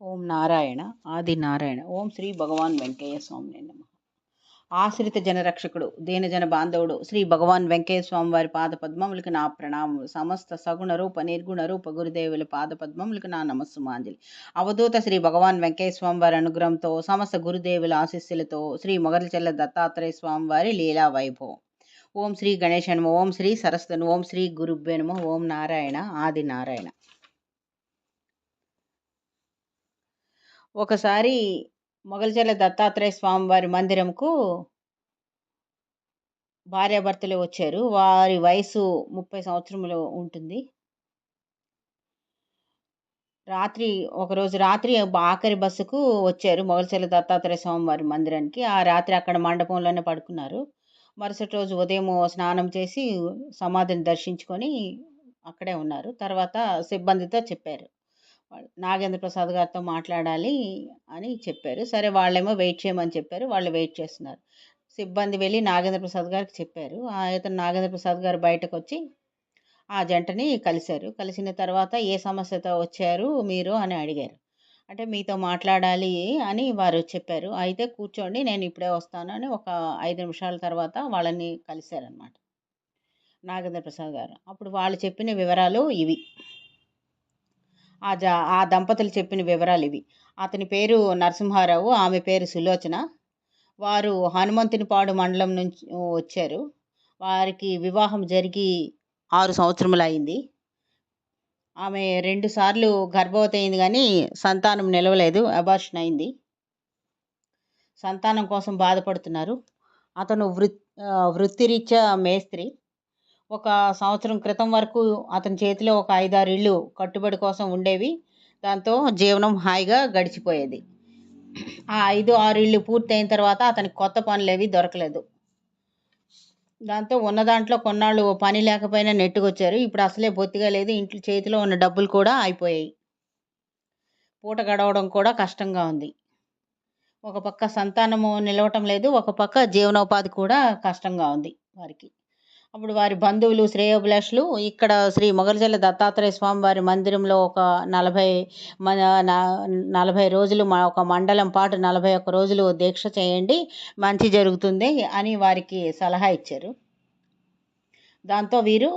ఓం నారాయణ ఆది నారాయణ. ఓం శ్రీ భగవాన్ వెంకయ్య స్వామి నమ. ఆశ్రిత జనరక్షకుడు దీనజన బాంధవుడు శ్రీ భగవాన్ వెంకయ్య స్వామి వారి పాద పద్మములకు నా ప్రణామములు. సమస్త సగుణ రూప నిర్గుణ రూప గురుదేవుల పాద పద్మములకు నా నమస్సుమాంజలి అవధూత శ్రీ భగవాన్ వెంకయ్య స్వామి వారి అనుగ్రహంతో సమస్త గురుదేవుల ఆశీస్సులతో శ్రీ మొగలచెల్ల దత్తాత్రేయ స్వామి వారి లీలా వైభవం. ఓం శ్రీ గణేశ నమ. ఓం శ్రీ సరస్వతి ఓం శ్రీ గురుభ్యే నమ. ఓం నారాయణ ఆది నారాయణ. ఒకసారి మొగల్చెల్ల దత్తాత్రేయ స్వామివారి మందిరంకు భార్యాభర్తలు వచ్చారు. వారి వయసు ముప్పై సంవత్సరములు ఉంటుంది. రాత్రి ఒకరోజు రాత్రి ఆఖరి బస్సుకు వచ్చారు మొగల్చెల్ల దత్తాత్రేయ స్వామివారి మందిరానికి. ఆ రాత్రి అక్కడ మండపంలోనే పడుకున్నారు. మరుసటి రోజు ఉదయం స్నానం చేసి సమాధిని దర్శించుకొని అక్కడే ఉన్నారు. తర్వాత సిబ్బందితో చెప్పారు. నాగేంద్ర ప్రసాద్ గారితో మాట్లాడాలి అని చెప్పారు. సరే వాళ్ళేమో వెయిట్ చేయమని చెప్పారు. వాళ్ళు వెయిట్ చేస్తున్నారు. సిబ్బంది వెళ్ళి నాగేంద్ర ప్రసాద్ గారికి చెప్పారు. ఇతను నాగేంద్ర ప్రసాద్ గారు బయటకు వచ్చి ఆ జంటని కలిశారు. కలిసిన తర్వాత ఏ సమస్యతో వచ్చారు మీరు అని అడిగారు. అంటే మీతో మాట్లాడాలి అని వారు చెప్పారు. అయితే కూర్చోండి నేను ఇప్పుడే వస్తాను అని ఒక ఐదు నిమిషాల తర్వాత వాళ్ళని కలిశారనమాట నాగేంద్ర ప్రసాద్ గారు. అప్పుడు వాళ్ళు చెప్పిన వివరాలు ఇవి. ఆ జ ఆ దంపతులు చెప్పిన వివరాలు ఇవి. అతని పేరు నరసింహారావు ఆమె పేరు సులోచన. వారు హనుమంతునిపాడు మండలం నుంచి వచ్చారు. వారికి వివాహం జరిగి ఆరు సంవత్సరములు అయింది ఆమె రెండుసార్లు గర్భవతి అయింది కానీ సంతానం నిలవలేదు అబార్షన్ అయింది. సంతానం కోసం బాధపడుతున్నారు. అతను వృ వృత్తిరీత్యా మేస్త్రి. ఒక సంవత్సరం క్రితం వరకు అతని చేతిలో ఒక ఐదారు ఇళ్ళు కట్టుబడి కోసం ఉండేవి. దాంతో జీవనం హాయిగా గడిచిపోయేది. ఆ ఐదు ఆరు ఇళ్ళు పూర్తయిన తర్వాత అతనికి కొత్త పనులు ఏవి దొరకలేదు. దాంతో ఉన్న దాంట్లో కొన్నాళ్ళు పని లేకపోయినా నెట్టుకొచ్చారు. ఇప్పుడు అసలే బొత్తిగా లేదు. ఇంట్లో చేతిలో ఉన్న డబ్బులు కూడా అయిపోయాయి. పూట గడవడం కూడా కష్టంగా ఉంది. ఒక పక్క సంతానము నిలవటం లేదు. ఒక పక్క జీవనోపాధి కూడా కష్టంగా ఉంది వారికి. అప్పుడు వారి బంధువులు శ్రేయోభిలాషులు ఇక్కడ శ్రీ మొగల్జల్ల దత్తాత్రేయ స్వామి వారి మందిరంలో ఒక నలభై నలభై రోజులు ఒక మండలం పాటు నలభై ఒక్క రోజులు దీక్ష చేయండి మంచి జరుగుతుంది అని వారికి సలహా ఇచ్చారు. దాంతో వీరు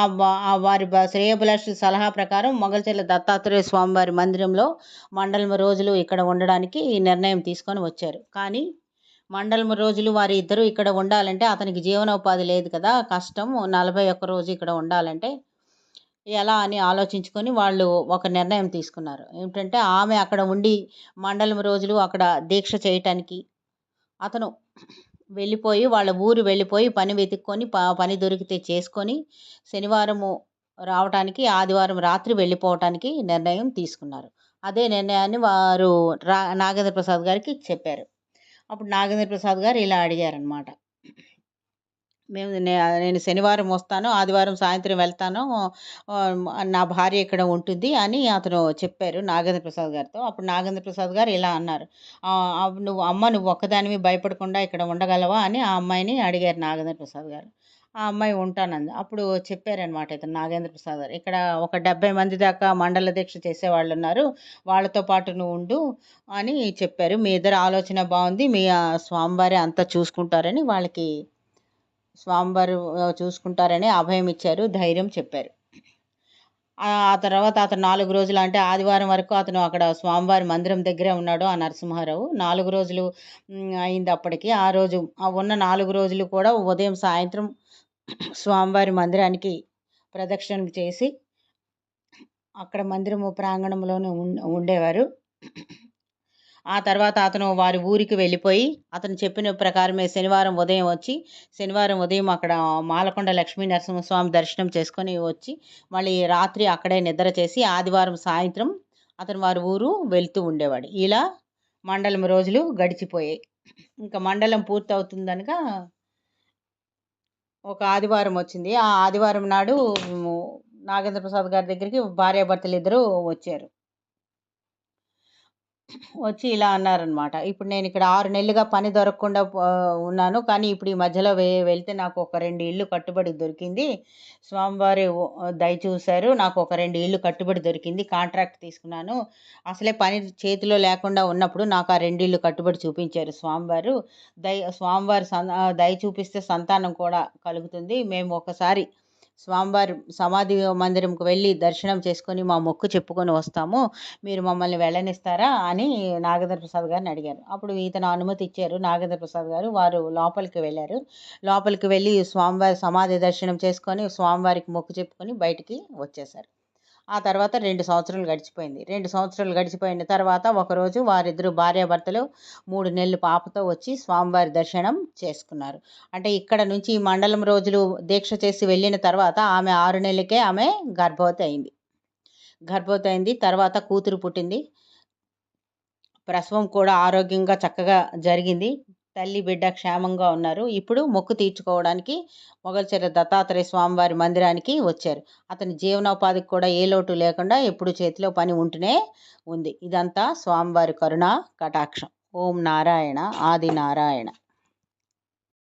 ఆ వారి శ్రేయభిలాషుల సలహా ప్రకారం మొగల్చెల్ల దత్తాత్రేయ స్వామివారి మందిరంలో మండలం రోజులు ఇక్కడ ఉండడానికి నిర్ణయం తీసుకొని వచ్చారు. కానీ మండలం రోజులు వారి ఇద్దరు ఇక్కడ ఉండాలంటే అతనికి జీవనోపాధి లేదు కదా కష్టం. నలభై ఒక్క రోజు ఇక్కడ ఉండాలంటే ఎలా అని ఆలోచించుకొని వాళ్ళు ఒక నిర్ణయం తీసుకున్నారు. ఏమిటంటే ఆమె అక్కడ ఉండి మండలం రోజులు అక్కడ దీక్ష చేయటానికి అతను వెళ్ళిపోయి వాళ్ళ ఊరు వెళ్ళిపోయి పని వెతుక్కొని పని దొరికితే చేసుకొని శనివారము రావటానికి ఆదివారం రాత్రి వెళ్ళిపోవటానికి నిర్ణయం తీసుకున్నారు. అదే నిర్ణయాన్ని వారు రా నాగేంద్ర ప్రసాద్ గారికి చెప్పారు. అప్పుడు నాగేంద్ర ప్రసాద్ గారు ఇలా అడిగారనమాట మేము నేను శనివారం వస్తాను ఆదివారం సాయంత్రం వెళ్తాను నా భార్య ఇక్కడ ఉంటుంది అని అతను చెప్పారు నాగేంద్ర ప్రసాద్ గారితో. అప్పుడు నాగేంద్ర ప్రసాద్ గారు ఇలా అన్నారు. నువ్వు అమ్మ నువ్వు ఒక్కదానివి భయపడకుండా ఇక్కడ ఉండగలవా అని ఆ అమ్మాయిని అడిగారు నాగేంద్ర ప్రసాద్ గారు. ఆ అమ్మాయి ఉంటానంది. అప్పుడు చెప్పారనమాట ఇతను నాగేంద్ర ప్రసాద్ గారు. ఇక్కడ ఒక డెబ్బై మంది దాకా మండల దీక్ష చేసేవాళ్ళు ఉన్నారు వాళ్ళతో పాటు నువ్వు ఉండు అని చెప్పారు. మీ ఇద్దరు ఆలోచన బాగుంది. మీ స్వామివారి అంతా చూసుకుంటారని వాళ్ళకి స్వామివారు చూసుకుంటారని అభయం ఇచ్చారు ధైర్యం చెప్పారు. ఆ తర్వాత అతను నాలుగు రోజులు అంటే ఆదివారం వరకు అతను అక్కడ స్వామివారి మందిరం దగ్గరే ఉన్నాడు ఆ నరసింహారావు. నాలుగు రోజులు అయింది అప్పటికి. ఆ రోజు ఉన్న నాలుగు రోజులు కూడా ఉదయం సాయంత్రం స్వామివారి మందిరానికి ప్రదక్షిణలు చేసి అక్కడ మందిరము ప్రాంగణంలోనే ఉండేవారు. ఆ తర్వాత అతను వారి ఊరికి వెళ్ళిపోయి అతను చెప్పిన ప్రకారమే శనివారం ఉదయం వచ్చి శనివారం ఉదయం అక్కడ మాలకొండ లక్ష్మీ నరసింహస్వామి దర్శనం చేసుకొని వచ్చి మళ్ళీ రాత్రి అక్కడే నిద్ర చేసి ఆదివారం సాయంత్రం అతను వారి ఊరు వెళ్తూ ఉండేవాడు. ఇలా మండలం రోజులు గడిచిపోయాయి. ఇంకా మండలం పూర్తవుతుందనగా ఒక ఆదివారం వచ్చింది. ఆ ఆదివారం నాడు నాగేంద్ర ప్రసాద్ గారి దగ్గరికి భార్యాభర్తలు ఇద్దరు వచ్చారు. వచ్చి ఇలా అన్నారనమాట ఇప్పుడు నేను ఇక్కడ ఆరు నెలలుగా పని దొరకకుండా ఉన్నాను. కానీ ఇప్పుడు ఈ మధ్యలో వె వెళ్తే నాకు ఒక రెండు ఇల్లు కట్టుబడి దొరికింది. స్వామివారి దయ చూశారు. నాకు ఒక రెండు ఇల్లు కట్టుబడి దొరికింది. కాంట్రాక్ట్ తీసుకున్నాను. అసలే పని చేతిలో లేకుండా ఉన్నప్పుడు నాకు ఆ రెండు ఇల్లు కట్టుబడి చూపించారు స్వామివారు. దయ స్వామివారి సన్ దయ చూపిస్తే సంతానం కూడా కలుగుతుంది. మేము ఒకసారి స్వామివారి సమాధి మందిరంకు వెళ్ళి దర్శనం చేసుకొని మా మొక్కు చెప్పుకొని వస్తాము. మీరు మమ్మల్ని వెళ్ళనిస్తారా అని నాగేంద్ర ప్రసాద్ గారిని అడిగారు. అప్పుడు ఇతను అనుమతి ఇచ్చారు. నాగేంద్ర ప్రసాద్ గారు వారు లోపలికి వెళ్ళారు. లోపలికి వెళ్ళి స్వామివారి సమాధి దర్శనం చేసుకొని స్వామివారికి మొక్కు చెప్పుకొని బయటికి వచ్చేసారు ఆ తర్వాత రెండు సంవత్సరాలు గడిచిపోయింది. రెండు సంవత్సరాలు గడిచిపోయిన తర్వాత ఒకరోజు వారిద్దరు భార్యాభర్తలు మూడు నెలలు పాపతో వచ్చి స్వామివారి దర్శనం చేసుకున్నారు. అంటే ఇక్కడ నుంచి ఈ మండలం రోజులు దీక్ష చేసి వెళ్ళిన తర్వాత ఆమె ఆరు నెలలకే ఆమె గర్భవతి అయింది. గర్భవతి అయింది. తర్వాత కూతురు పుట్టింది. ప్రసవం కూడా ఆరోగ్యంగా చక్కగా జరిగింది. తల్లి బిడ్డ క్షేమంగా ఉన్నారు. ఇప్పుడు మొక్కు తీర్చుకోవడానికి మొగల్చెర దత్తాత్రేయ స్వామివారి మందిరానికి వచ్చారు. అతని జీవనోపాధికి కూడా ఏ లోటు లేకుండా ఎప్పుడు చేతిలో పని ఉంటూనే ఉంది. ఇదంతా స్వామివారి కరుణ కటాక్షం. ఓం నారాయణ ఆది నారాయణ.